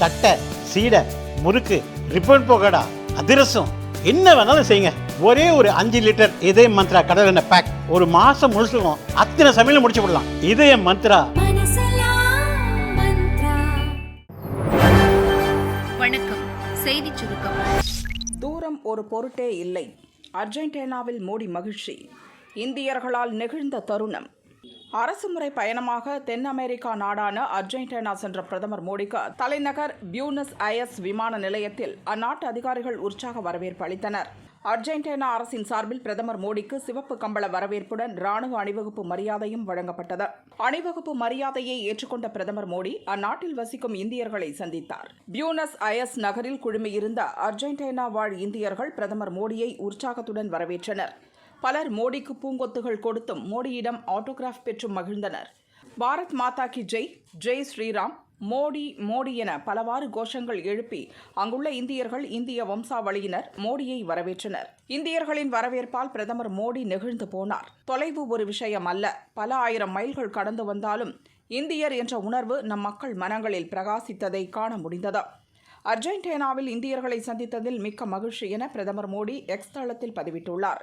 தட்டை சீடை முறுக்கு ரிப்பன் போகடா அதிரசம் என்ன வேணாலும் செய்யுங்க. ஒரே ஒரு அஞ்சு லிட்டர் இதய மந்த்ரா கடல் எண்ணெய் பேக் ஒரு மாசம் முழுசுக்கும் அத்தனை சமையலும் முடிச்சு விடலாம். இதய மந்த்ரா. வணக்கம். செய்திச் சுருக்கம். தூரம் ஒரு பொருட்டே இல்லை. அர்ஜென்டினாவில் மோடி மகிழ்ச்சி. இந்தியர்களால் நெகிழ்ந்த தருணம். அரசுமுறை பயணமாக தென் அமெரிக்கா நாடான அர்ஜென்டினா சென்ற பிரதமர் மோடிக்கு தலைநகர் பியூனஸ் அயர்ஸ் விமான நிலையத்தில் அந்நாட்டு அதிகாரிகள் உற்சாக வரவேற்பு அளித்தனர். அர்ஜென்டினா அரசின் சார்பில் பிரதமர் மோடிக்கு சிவப்பு கம்பள வரவேற்புடன் ராணுவ அணிவகுப்பு மரியாதையும் வழங்கப்பட்டது. அணிவகுப்பு மரியாதையை ஏற்றுக்கொண்ட பிரதமர் மோடி அந்நாட்டில் வசிக்கும் இந்தியர்களை சந்தித்தார். பியூனஸ் அயர்ஸ் நகரில் குழுமியிருந்த அர்ஜென்டினா வாழ் இந்தியர்கள் பிரதமர் மோடியை உற்சாகத்துடன் வரவேற்றனர். பலர் மோடிக்கு பூங்கொத்துகள் கொடுத்தும் மோடியிடம் ஆட்டோகிராஃப் பெற்றும் மகிழ்ந்தனர். பாரத் மாதா கி ஜெய் ஜெய் ஸ்ரீராம் மோடி மோடி என பலவாறு கோஷங்கள் எழுப்பி அங்குள்ள இந்தியர்கள் இந்திய வம்சாவளியினர் மோடியை வரவேற்றனர். இந்தியர்களின் வரவேற்பால் பிரதமர் மோடி நெகிழ்ந்து போனார். தொலைவு ஒரு விஷயம் அல்ல. பல ஆயிரம் மைல்கள் கடந்து வந்தாலும் இந்தியர் என்ற உணர்வு நம் மக்கள் மனங்களில் பிரகாசித்ததை காண முடிந்தது. அர்ஜென்டினாவில் இந்தியர்களை சந்தித்ததில் மிக்க மகிழ்ச்சி என பிரதமர் மோடி எக்ஸ் தளத்தில் பதிவிட்டுள்ளார்.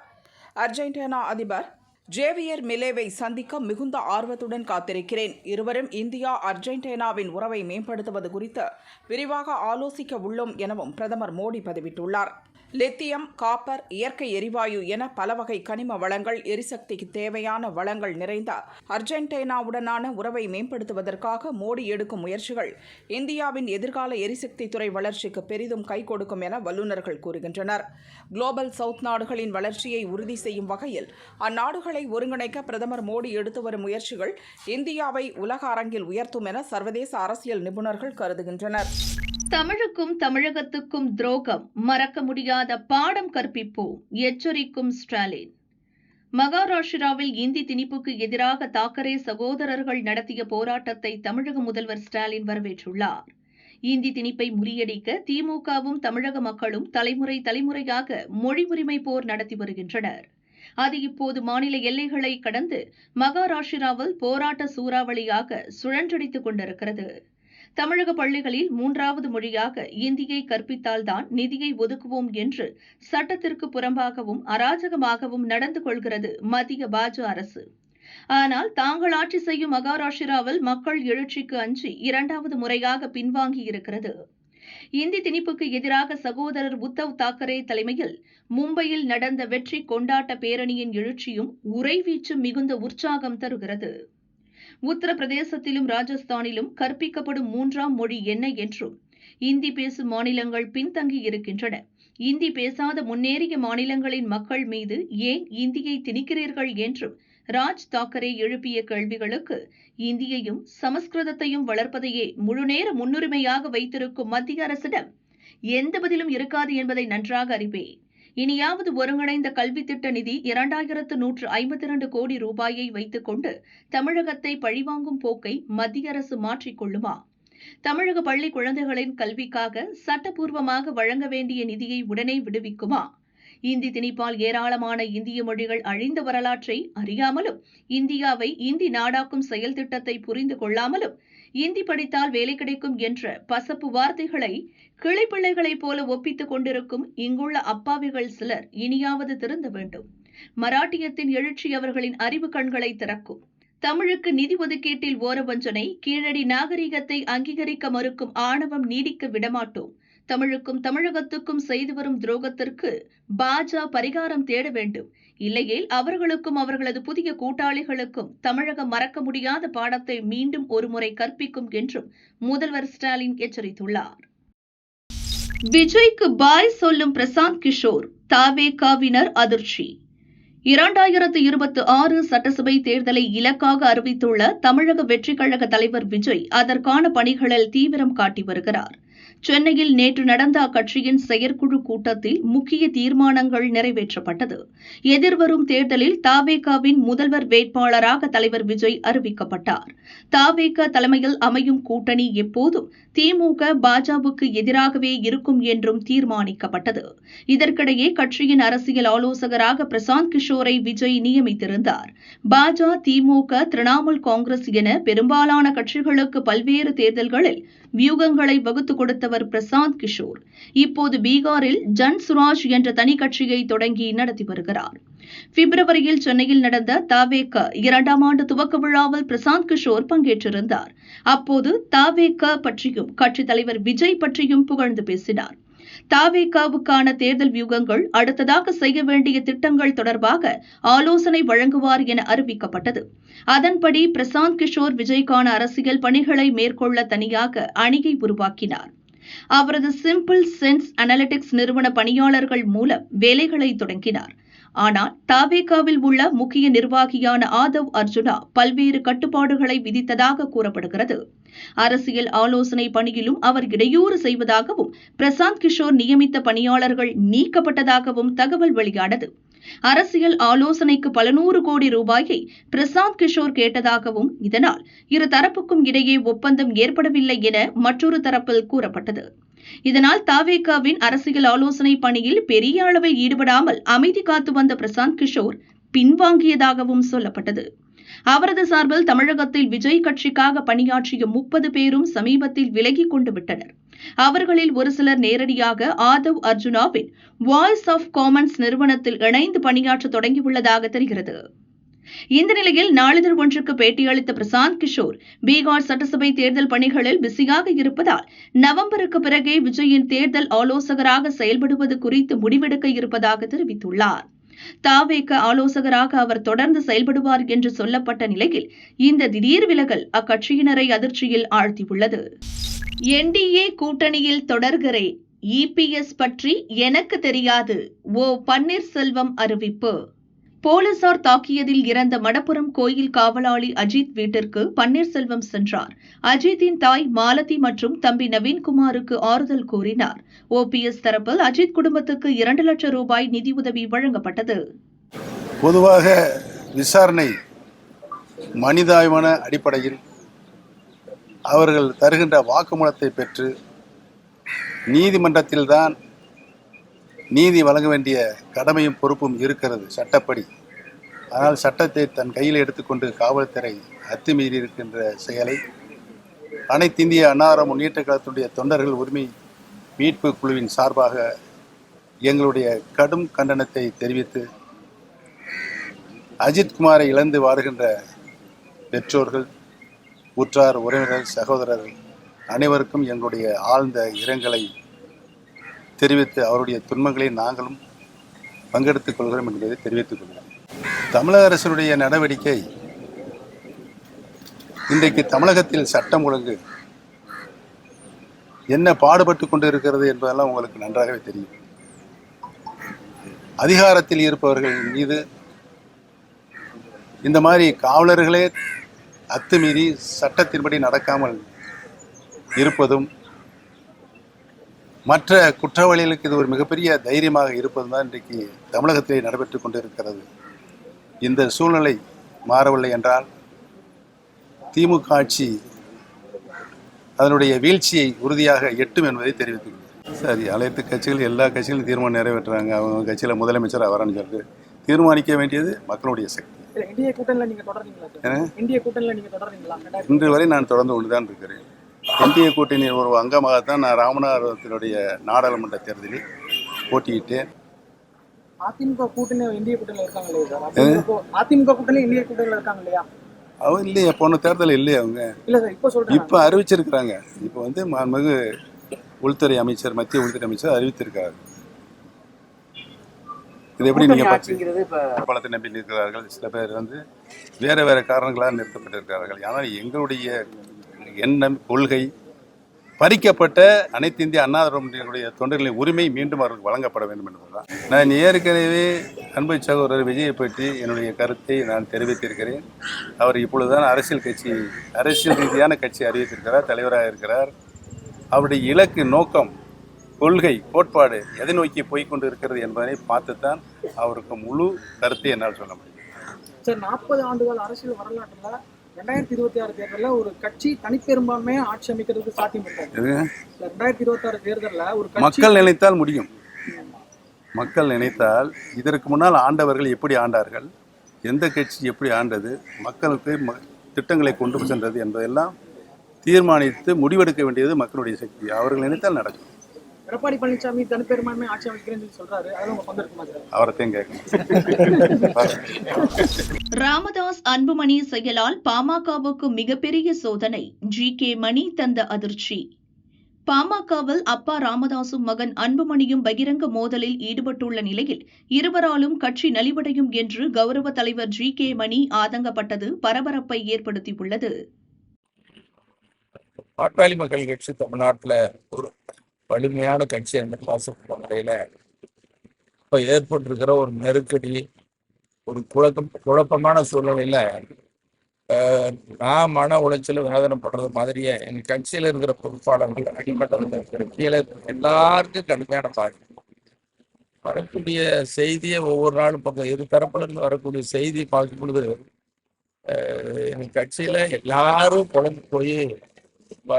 அர்ஜென்டினா அதிபர் ஜேவியர் மிலேவை சந்திக்க மிகுந்த ஆர்வத்துடன் காத்திருக்கிறேன். இருவரும் இந்தியா அர்ஜென்டினாவின் உறவை மேம்படுத்துவது குறித்து விரிவாக ஆலோசிக்க உள்ளோம் எனவும் பிரதமர் மோடி பதிவிட்டுள்ளார். லித்தியம் காப்பர் இயற்கை எரிவாயு என பல வகை கனிம வளங்கள் எரிசக்திக்கு தேவையான வளங்கள் நிறைந்த அர்ஜென்டினாவுடனான உறவை மேம்படுத்துவதற்காக மோடி எடுக்கும் முயற்சிகள் இந்தியாவின் எதிர்கால எரிசக்தி துறை வளர்ச்சிக்கு பெரிதும் கை கொடுக்கும் என வல்லுநர்கள் கூறுகின்றனர். குளோபல் சவுத் நாடுகளின் வளர்ச்சியை உறுதி செய்யும் வகையில் அந்நாடுகளை ஒருங்கிணைக்க பிரதமர் மோடி எடுத்து வரும் முயற்சிகள் இந்தியாவை உலக அரங்கில் உயர்த்தும் என சர்வதேச அரசியல் நிபுணர்கள் கருதுகின்றனர். தமிழுக்கும் தமிழகத்துக்கும் துரோகம் மறக்க முடியாத பாடம் கற்பிப்போம் எச்சரிக்கும் ஸ்டாலின். மகாராஷ்டிராவில் இந்தி திணிப்புக்கு எதிராக தாக்கரே சகோதரர்கள் நடத்திய போராட்டத்தை தமிழக முதல்வர் ஸ்டாலின் வரவேற்றுள்ளார். இந்தி திணிப்பை முறியடிக்க திமுகவும் தமிழக மக்களும் தலைமுறை தலைமுறையாக மொழி உரிமை போர் நடத்தி வருகின்றனர். அது இப்போது மாநில எல்லைகளை கடந்து மகாராஷ்டிராவில் போராட்ட சூறாவளியாக சுழன்றடித்துக் கொண்டிருக்கிறது. தமிழக பள்ளிகளில் மூன்றாவது மொழியாக இந்தியை கற்பித்தால்தான் நிதியை ஒதுக்குவோம் என்று சட்டத்திற்கு புறம்பாகவும் அராஜகமாகவும் நடந்து கொள்கிறது மத்திய பாஜ அரசு. ஆனால் தாங்கள் ஆட்சி செய்யும் மகாராஷ்டிராவில் மக்கள் எழுச்சிக்கு அஞ்சி இரண்டாவது முறையாக பின்வாங்கி இருக்கிறது இந்தி திணிப்புக்கு எதிராக சகோதரர் உத்தவ் தாக்கரே தலைமையில் மும்பையில் நடந்த வெற்றி கொண்டாட்ட பேரணியின் எழுச்சியும் உறைவீச்சும் மிகுந்த உற்சாகம் தருகிறது. உத்தரப்பிரதேசத்திலும் ராஜஸ்தானிலும் கற்பிக்கப்படும் மூன்றாம் மொழி என்ன என்றும் இந்தி பேசும் மாநிலங்கள் பின்தங்கி இருக்கின்றன. இந்தி பேசாத முன்னேறிய மாநிலங்களின் மக்கள் மீது ஏன் இந்தியை திணிக்கிறீர்கள் என்றும் ராஜ் தாக்கரே எழுப்பிய கேள்விகளுக்கு இந்தியையும் சமஸ்கிருதத்தையும் வளர்ப்பதையே முழுநேர முன்னுரிமையாக வைத்திருக்கும் மத்திய அரசிடம் எந்த பதிலும் இருக்காது என்பதை நன்றாக அறிவேன். இனியாவது ஒருங்கிணைந்த கல்வி திட்ட நிதி இரண்டாயிரத்து நூற்று ஐம்பத்தி இரண்டு கோடி ரூபாயை வைத்துக் கொண்டு தமிழகத்தை பழிவாங்கும் போக்கை மத்திய அரசு மாற்றிக்கொள்ளுமா தமிழக பள்ளி குழந்தைகளின் கல்விக்காக சட்டப்பூர்வமாக வழங்க வேண்டிய நிதியை உடனே விடுவிக்குமா? இந்தி திணிப்பால் ஏராளமான இந்திய மொழிகள் அழிந்த வரலாற்றை அறியாமலும் இந்தியாவை இந்தி நாடாக்கும் செயல் திட்டத்தை புரிந்து கொள்ளாமலும் இந்தி படித்தால் வேலை கிடைக்கும் என்ற பசப்பு வார்த்தைகளை கிளைப்பிள்ளைகளைப் போல ஒப்பித்துக் கொண்டிருக்கும் இங்குள்ள அப்பாவிகள் சிலர் இனியாவது திருந்த வேண்டும். மராட்டியத்தின் எழுச்சி அவர்களின் அறிவு கண்களை திறக்கும். தமிழுக்கு நிதி ஒதுக்கீட்டில் ஓரவஞ்சனை கீழடி நாகரிகத்தை அங்கீகரிக்க மறுக்கும் ஆணவம் நீடிக்க விடமாட்டோம். தமிழுக்கும் தமிழகத்துக்கும் செய்து வரும் துரோகத்திற்கு பாஜ பரிகாரம் தேட வேண்டும். இல்லையேல் அவர்களுக்கும் அவர்களது புதிய கூட்டாளிகளுக்கும் தமிழகம் மறக்க முடியாத பாடத்தை மீண்டும் ஒருமுறை கற்பிக்கும் என்றும் முதல்வர் ஸ்டாலின் எச்சரித்துள்ளார். விஜய்க்கு பாய் சொல்லும் பிரசாந்த் கிஷோர் தாவேகாவினர் அதிர்ச்சி. இரண்டாயிரத்து இருபத்தி ஆறு சட்டசபை தேர்தலை இலக்காக அறிவித்துள்ள தமிழக வெற்றிக் கழக தலைவர் விஜய் அதற்கான பணிகளில் தீவிரம் காட்டி வருகிறார். சென்னையில் நேற்று நடந்த அக்கட்சியின் செயற்குழு கூட்டத்தில் முக்கிய தீர்மானங்கள் நிறைவேற்றப்பட்டது. எதிர்வரும் தேர்தலில் தாவேகாவின் முதல்வர் வேட்பாளராக தலைவர் விஜய் அறிவிக்கப்பட்டார். தாவேகா தலைமையில் அமையும் கூட்டணி எப்போதும் திமுக பாஜகவுக்கு எதிராகவே இருக்கும் என்றும் தீர்மானிக்கப்பட்டது. இதற்கிடையே கட்சியின் அரசியல் ஆலோசகராக பிரசாந்த் கிஷோரை விஜய் நியமித்திருந்தார். பாஜக திமுக திரிணாமுல் காங்கிரஸ் என பெரும்பாலான கட்சிகளுக்கு பல்வேறு தேர்தல்களில் வியூகங்களை வகுத்து கொடுத்தவர் பிரசாந்த் கிஷோர். இப்போது பீகாரில் ஜன் சுராஜ் என்ற தனி கட்சியை தொடங்கி நடத்தி வருகிறார். பிப்ரவரியில் சென்னையில் நடந்த தாவேக இரண்டாம் ஆண்டு துவக்க விழாவில் பிரசாந்த் கிஷோர் பங்கேற்றிருந்தார். அப்போது தாவேக பற்றியும் கட்சித் தலைவர் விஜய் பற்றியும் புகழ்ந்து பேசினார். தாவேகாவுக்கான தேர்தல் வியூகங்கள் அடுத்ததாக செய்ய வேண்டிய திட்டங்கள் தொடர்பாக ஆலோசனை வழங்குவார் என அறிவிக்கப்பட்டது. அதன்படி பிரசாந்த் கிஷோர் விஜய்க்கான அரசியல் பணிகளை மேற்கொள்ள தனியாக அணியை உருவாக்கினார். அவரது சிம்பிள் சென்ஸ் அனலிட்டிக்ஸ் நிறுவன பணியாளர்கள் மூலம் வேலைகளை தொடங்கினார். ஆனால் தாவேகாவில் உள்ள முக்கிய நிர்வாகியான ஆதவ் அர்ஜுனா பல்வேறு கட்டுப்பாடுகளை விதித்ததாக கூறப்படுகிறது. அரசியல் ஆலோசனை பணியிலும் அவர் இடையூறு செய்வதாகவும் பிரசாந்த் கிஷோர் நியமித்த பணியாளர்கள் நீக்கப்பட்டதாகவும் தகவல் வெளியானது. அரசியல் ஆலோசனைக்கு பல நூறு கோடி ரூபாயை பிரசாந்த் கிஷோர் கேட்டதாகவும் இதனால் இரு தரப்புக்கும் இடையே ஒப்பந்தம் ஏற்படவில்லை என மற்றொரு தரப்பில் கூறப்பட்டது. இதனால் தாவேகாவின் அரசியல் ஆலோசனை பணியில் பெரிய அளவில் ஈடுபடாமல் அமைதி காத்து வந்த பிரசாந்த் கிஷோர் பின்வாங்கியதாகவும் சொல்லப்பட்டது. அவரது சார்பில் தமிழகத்தில் விஜய் கட்சிக்காக பணியாற்றிய முப்பது பேரும் சமீபத்தில் விலகி கொண்டு விட்டனர். அவர்களில் ஒரு சிலர் நேரடியாக ஆதவ் அர்ஜுனாவின் வாய்ஸ் ஆஃப் காமன்ஸ் நிறுவனத்தில் இணைந்து பணியாற்ற தொடங்கியுள்ளதாக தெரிகிறது. இந்த நிலையில் நாளிதழ் ஒன்றுக்கு பேட்டியளித்த பிரசாந்த் கிஷோர் பீகார் சட்டசபை தேர்தல் பணிகளில் பிஸியாக இருப்பதால் நவம்பருக்கு பிறகே விஜயின் தேர்தல் ஆலோசகராக செயல்படுவது குறித்து முடிவெடுக்க இருப்பதாக தெரிவித்துள்ளார். தாவேக்க ஆலோசகராக அவர் தொடர்ந்து செயல்படுவார் என்று சொல்லப்பட்ட நிலையில் இந்த திடீர் விலகல் அக்கட்சியினரை அதிர்ச்சியில் ஆழ்த்தியுள்ளது. என்டிஏ கூட்டணியில் தொடர்கிறேன் இபிஎஸ் பற்றி எனக்கு தெரியாது ஓ பன்னீர்செல்வம் அறிவிப்பு. போலீசார் தாக்கியதில் இறந்த மடப்புரம் கோயில் காவலாளி அஜித் வீட்டிற்கு பன்னீர்செல்வம் சென்றார். அஜித்தின் தாய் மாலதி மற்றும் தம்பி நவீன்குமாருக்கு ஆறுதல் கூறினார். ஓபிஎஸ் தரப்பில் அஜித் குடும்பத்துக்கு இரண்டு லட்சம் ரூபாய் நிதியுதவி வழங்கப்பட்டது. பொதுவாக விசாரணை மனிதாய்வான அடிப்படையில் அவர்கள் தருகின்ற வாக்குமூலத்தை பெற்று நீதிமன்றத்தில்தான் நீதி வழங்க வேண்டிய கடமையும் பொறுப்பும் இருக்கிறது சட்டப்படி. ஆனால் சட்டத்தை தன் கையில் எடுத்துக்கொண்டு காவல்துறை அத்துமீறி இருக்கின்ற செயலை அனைத்து இந்திய அன்னார முன்னேற்ற கழகத்துடைய தொண்டர்கள் உரிமை மீட்பு குழுவின் சார்பாக எங்களுடைய கடும் கண்டனத்தை தெரிவித்து அஜித்குமாரை இழந்து வாடுகின்ற பெற்றோர்கள் உற்றார் உறவினர்கள் சகோதரர்கள் அனைவருக்கும் எங்களுடைய ஆழ்ந்த இரங்கலை தெரிவித்து அவருடைய துன்பங்களை நாங்களும் பங்கெடுத்துக் கொள்கிறோம் என்பதை தெரிவித்துக் கொள்கிறோம் தமிழக அரசினுடைய நடவடிக்கை இன்றைக்கு தமிழகத்தில் சட்டம் ஒழுங்கு என்ன பாடுபட்டு கொண்டு இருக்கிறது என்பதெல்லாம் உங்களுக்கு நன்றாகவே தெரியும். அதிகாரத்தில் இருப்பவர்கள் மீது இந்த மாதிரி காவலர்களே அத்துமீறி சட்டத்தின்படி நடக்காமல் இருப்பதும் மற்ற குற்றவாளிகளுக்கு இது ஒரு மிகப்பெரிய தைரியமாக இருப்பதும் தான் இன்றைக்கு தமிழகத்திலே நடைபெற்று கொண்டிருக்கிறது. இந்த சூழ்நிலை மாறவில்லை என்றால் திமுக ஆட்சி அதனுடைய வீழ்ச்சியை உறுதியாக எட்டும் என்பதை தெரிவித்துக் கொள்கிறேன். சரி அனைத்து கட்சிகள் எல்லா கட்சிகளும் தீர்மானம் நிறைவேற்றுறாங்க. அவங்க கட்சியில் முதலமைச்சர் அவரான்னு சொல்லிட்டு தீர்மானிக்க வேண்டியது மக்களுடைய சக்தி. இந்திய கூட்டணியில தொடர்றீங்களா இந்திய கூட்டணியில தொடர்றீங்களா? இன்று வரை நான் தொடர்ந்து கொண்டுதான் இருக்கிறேன். இந்திய கூட்டணியின் ஒரு அங்கமாகத்தான் நான் ராமநாதபுரத்தினுடைய நாடாளுமன்ற தேர்தலில் போட்டியிட்டேன். அதிமுக கூட்டணி இந்திய கூட்டணியில இருக்காங்க இல்லையா சார்? அதிமுக கூ- அதிமுக கூட்டணி இந்திய கூட்டணியில இருக்காங்க இல்லையா? அவங்க இல்லையா போன தேர்தல் இல்லையா அவங்க. இல்ல சார் இப்ப சொல்றேன் இப்போ அறிவிச்சிருக்கிறாங்க. இப்போ வந்து மாண்புமிகு உள்துறை அமைச்சர் மத்திய உள்துறை அமைச்சர் அறிவித்திருக்கிறார். இது எப்படி நீங்க பலத்தை நம்பி நிற்கிறார்கள் சில பேர் வந்து வேற வேற காரணங்களால் நிறுத்தப்பட்டிருக்கிறார்கள். ஆனால் எங்களுடைய எண்ணம் கொள்கை பறிக்கப்பட்ட அனைத்து இந்திய அண்ணா திராவிடர்களுடைய தொண்டர்களின் உரிமை மீண்டும் அவர்களுக்கு வழங்கப்பட வேண்டும் என்பதுதான். நான் ஏற்கனவே அன்பு சகோதரர் விஜயை பற்றி என்னுடைய கருத்தை நான் தெரிவித்திருக்கிறேன். அவர் இப்பொழுதுதான் அரசியல் கட்சி அரசியல் ரீதியான கட்சி அறிவித்திருக்கிறார் தலைவராக இருக்கிறார். அவருடைய இலக்கு நோக்கம் கொள்கை கோட்பாடு எதை நோக்கி போய்க்கொண்டு இருக்கிறது என்பதை பார்த்துத்தான் அவருக்கு முழு கருத்தை என்னால் சொல்ல முடியும். சார் நாற்பது ஆண்டுகள் அரசியல் வரலாற்றில் ரெண்டாயிரத்தி இருபத்தி ஆறு தேர்தலில் ஒரு கட்சி தனிப்பெரும்பான்மையை ஆட்சி அமைக்கிறதுக்கு சாத்தியம் ரெண்டாயிரத்தி இருபத்தி ஆறு தேர்தலில் ஒரு மக்கள் நினைத்தால் முடியும். மக்கள் நினைத்தால் இதற்கு முன்னால் ஆண்டவர்கள் எப்படி ஆண்டார்கள்? எந்த கட்சி எப்படி ஆண்டது? மக்களுக்கு திட்டங்களை கொண்டு சென்றது என்பதெல்லாம் தீர்மானித்து முடிவெடுக்க வேண்டியது மக்களுடைய சக்தி. அவர்கள் நினைத்தால் நடக்கும். எடப்பாடி பழனிசாமி தனிப்பெரும்பான்மை ஆட்சி அமைக்கிறேன்னு சொல்றாரு. அவரத்தையும் கேட்கணும். ராமதாஸ் அன்புமணி செயலால் பாமகவுக்கு மிகப்பெரிய சோதனை. ஜி கே மணி தந்த அதிர்ச்சி. பாமகவில் அப்பா ராமதாசும் மகன் அன்புமணியும் பகிரங்க மோதலில் ஈடுபட்டுள்ள நிலையில் இருவராலும் கட்சி நலிவடையும் என்று கௌரவ தலைவர் ஜி கே மணி ஆதங்கப்பட்டது பரபரப்பை ஏற்படுத்தியுள்ளது. பாட்டாளி மக்கள் கட்சி தமிழ்நாட்டுல ஒரு வலிமையான கட்சி என்ற பாசப்பட்ட முறையில இப்ப ஏற்பட்டிருக்கிற ஒரு நெருக்கடி ஒரு குழப்பம் குழப்பமான சூழ்நிலையில நான் மன உளைச்சல் வேதனைப்படுறது மாதிரியே என் கட்சியில இருக்கிற பொறுப்பாளர்கள் அடிமட்டத்தில் இருக்கிற கீழே எல்லாருக்கும் கடுமையான பாதிப்பு. வரக்கூடிய செய்தியை ஒவ்வொரு நாளும் பக்கம் இரு தரப்புலேருந்து வரக்கூடிய செய்தி பார்க்கும் பொழுது என் கட்சியில எல்லாரும் குழம்பு போய் ரொம்ப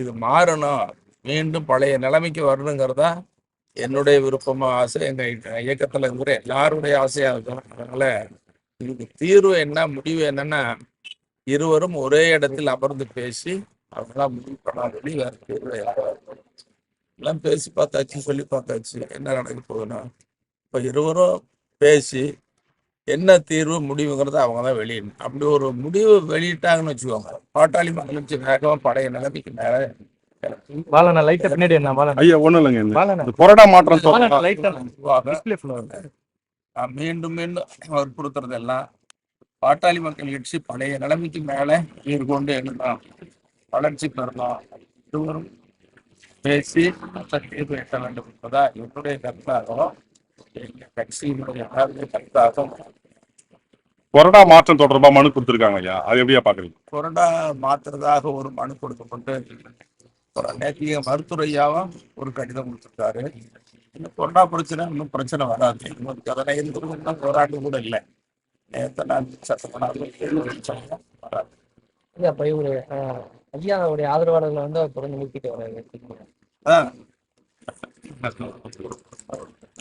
இது மாறணும். மீண்டும் பழைய நிலைமைக்கு வரணுங்கிறதா என்னுடைய விருப்பமாக ஆசை. எங்கள் இயக்கத்தில் இருக்கிற எல்லாருடைய ஆசையாக இருக்கும். அதனால் இதுக்கு தீர்வு என்ன முடிவு என்னன்னா இருவரும் ஒரே இடத்தில் அமர்ந்து பேசி அவங்களாம் முடிவு பண்ணாதபடி வேறு தீர்வு எல்லாம் பேசி பார்த்தாச்சு சொல்லி பார்த்தாச்சு. என்ன நடக்க போகுதுன்னா இப்போ இருவரும் பேசி என்ன தீர்வு முடிவுங்கிறத அவங்க தான் வெளியிடணும் அப்படி ஒரு முடிவு வெளியிட்டாங்கன்னு வச்சுக்கோங்க. பாட்டாளி மக்கள் கட்சி வேகமா பழைய நிலைமைக்கு மேல பாலண்ணா லைட்டா பின்னாடி என்ன பாலண்ணா. ஐயா ஒண்ணும் இல்லைங்க மாற்றம் மீண்டும் மீண்டும் வற்புறுத்துறதெல்லாம் பாட்டாளி மக்கள் கட்சி பழைய நிலைமைக்கு மேல கொண்டு எழுதலாம் வளர்ச்சி பெறலாம். இருவரும் பேசி தீர்வு எட்ட வேண்டும் என்பதா என்னுடைய கருத்தாகவும் கொரோனா மாற்றம் தொடர்பா மனு கொடுத்திருக்காங்க ஐயா. அது எப்படியா பாக்குறீங்க கொரோனா மாத்துறதாக ஒரு மனு கொடுக்கப்பட்டு ஒரு நேற்றைய மருத்துவரையாவும் ஒரு கடிதம் கொடுத்திருக்காரு. இன்னும் கொரோனா பிரச்சனை இன்னும் பிரச்சனை வராது. இன்னும் அதனை இன்னும் போராட்டம் கூட இல்லை. நேற்று நான் சட்டமன்ற வராது. அப்ப இவரு ஐயாவுடைய ஆதரவாளர்களை வந்து அவர் தொடர்ந்து நிறுத்திட்டு வராரு அதான்.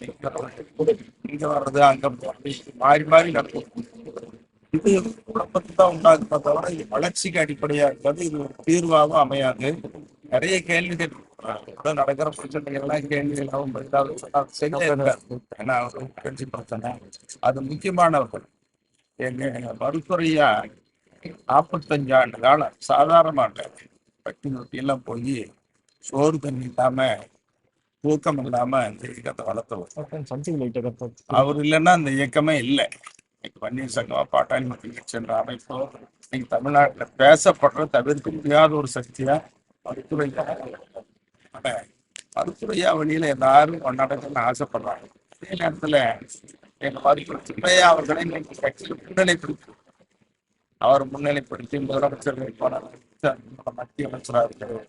இங்க வர்றது அங்க போறது மாறி மாறி நடக்கும். இது குழப்பத்தை தான் உண்டாக்குமே தவிர இது வளர்ச்சிக்கு அடிப்படையா இருக்காது இது ஒரு தீர்வாகவும் அமையாது. நிறைய கேள்விகள் அஹ், நடக்கிற பிரச்சனைகள் எல்லாம் கேள்விகளாகவும் பதிலாக ஏன்னா கட்சி பிரச்சனை அது முக்கியமானவர்கள். எங்க மருத்துவரையா நாற்பத்தஞ்சு ஆண்டு காலம் சாதாரணமாக பட்டி நொட்டி எல்லாம் போய் சோறு தண்ணி இல்லாம தூக்கம் இல்லாம இந்த இயக்கத்தை வளர்த்தவர் அவர் இல்லைன்னா அந்த இயக்கமே இல்லை. இன்னைக்கு பன்னீர் சங்கமா பாட்டாளி மக்கள் கட்சி என்ற அமைப்போ இன்னைக்கு தமிழ்நாட்டுல பேசப்படுற தவிர்க்க முடியாத ஒரு சக்தியா மருத்துவரையா ஆனா, மருத்துவரையா வழியில எல்லாரும் நடக்கணும்னு ஆசைப்படுறாங்க. அதே நேரத்துல எங்க மருத்துவரையா அவர்களை இன்னைக்கு கட்சியில் முன்னிலைப்படுத்தி அவர் முன்னிலைப்படுத்தி முதலமைச்சர் வேட்பாளர் மத்திய அமைச்சராக இருக்கிறார்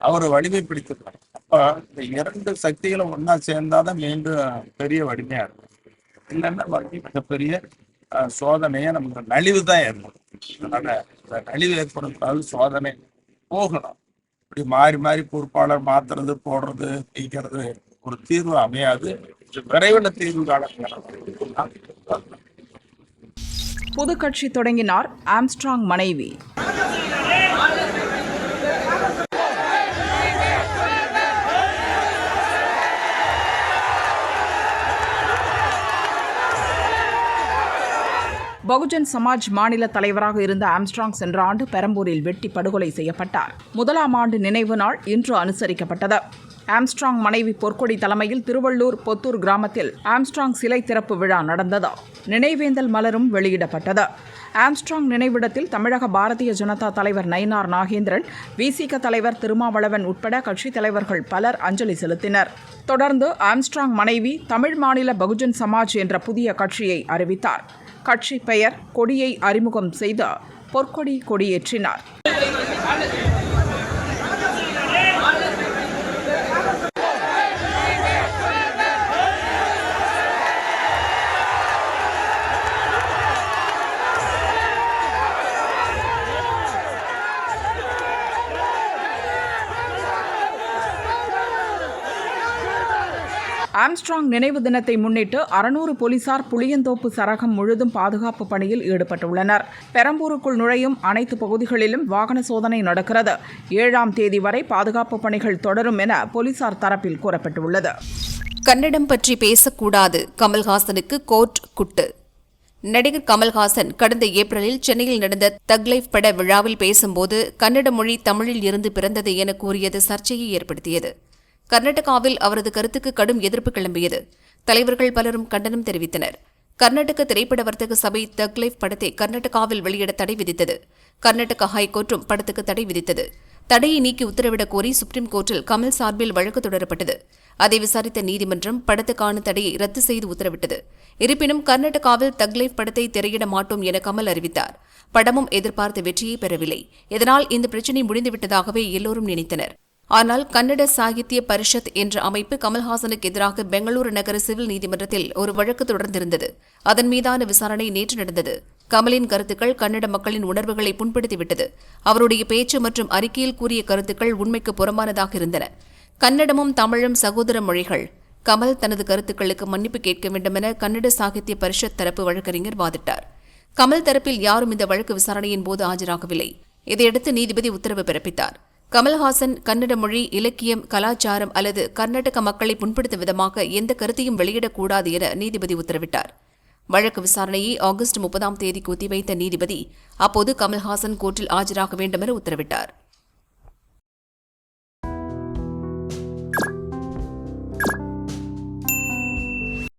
அவரை வலிமைப்படுத்திருக்காங்க அப்ப இந்த இரண்டு சக்திகளும் ஒன்னா சேர்ந்தாதான் மீண்டும் பெரிய வலிமையா இருக்கும். இல்லைன்னா மறுபடியும் மிகப்பெரிய அஹ், சோதனையை நமக்கு நலிவு தான் ஏற்படும். அதனால இந்த நலிவு ஏற்படுத்தாது சோதனை போகணும். இப்படி மாறி மாறி பொறுப்பாளர் மாத்துறது போடுறது நீக்கிறது ஒரு தீர்வு அமையாது. விரைவில் தீர்வு காலம் புது கட்சி தொடங்கினார் ஆம்ஸ்ட்ராங் மனைவி. பகுஜன் சமாஜ் மாநில தலைவராக இருந்த ஆம்ஸ்ட்ராங் சென்ற ஆண்டு பெரம்பூரில் வெட்டி படுகொலை செய்யப்பட்டார். முதலாம் ஆண்டு நினைவு நாள் இன்று அனுசரிக்கப்பட்டது. ஆம்ஸ்ட்ராங் மனைவி பொற்கொடி தலைமையில் திருவள்ளூர் பொத்தூர் கிராமத்தில் ஆம்ஸ்ட்ராங் சிலை திறப்பு விழா நடந்தது. நினைவேந்தல் மலரும் வெளியிடப்பட்டது. ஆம்ஸ்ட்ராங் நினைவிடத்தில் தமிழக பாரதிய ஜனதா தலைவர் நயினார் நாகேந்திரன் விசிக தலைவர் திருமாவளவன் உட்பட கட்சித் தலைவர்கள் பலர் அஞ்சலி செலுத்தினர். தொடர்ந்து ஆம்ஸ்ட்ராங் மனைவி தமிழ் மாநில பகுஜன் சமாஜ் என்ற புதிய கட்சியை அறிவித்தார். கட்சி பெயர் கொடியை அறிமுகம் செய்து பொற்கொடி கொடியேற்றினார். ஆம்ஸ்ட்ராங் நினைவு தினத்தை முன்னிட்டு அறுநூறு போலீசார் புளியந்தோப்பு சரகம் முழுதும் பாதுகாப்பு பணியில் ஈடுபட்டுள்ளனர். பெரம்பூருக்குள் நுழையும் அனைத்து பகுதிகளிலும் வாகன சோதனை நடக்கிறது. ஏழாம் தேதி வரை பாதுகாப்பு பணிகள் தொடரும் என போலீசார் தரப்பில் கூறப்பட்டுள்ளது. கன்னடம் பற்றி பேசக்கூடாது. கமல்ஹாசனுக்கு கோர்ட் குட்டு. நடிகர் கமல்ஹாசன் கடந்த ஏப்ரலில் சென்னையில் நடந்த தக்லைஃப் பட விழாவில் பேசும்போது கன்னட மொழி தமிழில் இருந்து பிறந்தது என கூறியது சர்ச்சையை ஏற்படுத்தியது. கர்நாடகாவில் அவரது கருத்துக்கு கடும் எதிர்ப்பு கிளம்பியது. தலைவர்கள் பலரும் கண்டனம் தெரிவித்தனர். கர்நாடக திரைப்பட வர்த்தக சபை தக் லைஃப் படத்தை கர்நாடகாவில் வெளியிட தடை விதித்தது. கர்நாடக ஹைகோர்ட்டும் படத்துக்கு தடை விதித்தது. தடையை நீக்கி உத்தரவிடக் கோரி சுப்ரீம் கோர்ட்டில் கமல் சார்பில் வழக்கு தொடரப்பட்டது. அதை விசாரித்த நீதிமன்றம் படத்துக்கான தடையை ரத்து செய்து உத்தரவிட்டது. இருப்பினும் கர்நாடகாவில் தக் லைஃப் படத்தை திரையிட மாட்டோம் என கமல் அறிவித்தார். படமும் எதிர்பார்த்த வெற்றியை பெறவில்லை. இதனால் இந்த பிரச்சினை முடிந்துவிட்டதாகவே எல்லோரும் நினைத்தனர். ஆனால் கன்னட சாகித்ய பரிஷத் என்ற அமைப்பு கமல்ஹாசனுக்கு எதிராக பெங்களூரு நகர சிவில் நீதிமன்றத்தில் ஒரு வழக்கு தொடர்ந்திருந்தது. அதன் மீதான விசாரணை நேற்று நடந்தது. கமலின் கருத்துக்கள் கன்னட மக்களின் உணர்வுகளை புண்படுத்திவிட்டது. அவருடைய பேச்சு மற்றும் அறிக்கையில் கூறிய கருத்துக்கள் உண்மைக்கு புறம்பானதாக இருந்தன. கன்னடமும் தமிழும் சகோதர மொழிகள். கமல் தனது கருத்துக்களுக்கு மன்னிப்பு கேட்க வேண்டுமென கன்னட சாகித்ய பரிஷத் தரப்பு வழக்கறிஞர் வாதிட்டார். கமல் தரப்பில் யாரும் இந்த வழக்கு விசாரணையின் போது ஆஜராகவில்லை. இதையடுத்து நீதிபதி உத்தரவு பிறப்பித்தார். கமல்ஹாசன் கன்னட மொழி இலக்கியம் கலாச்சாரம் அல்லது கர்நாடக மக்களை புண்படுத்தும் விதமாக எந்த கருத்தையும் வெளியிடக்கூடாது என நீதிபதி உத்தரவிட்டார். வழக்கு விசாரணையை ஆகஸ்ட் முப்பதாம் தேதிக்கு ஒத்திவைத்த நீதிபதி அப்போது கமல்ஹாசன் கோர்ட்டில் ஆஜராக வேண்டுமென உத்தரவிட்டார்.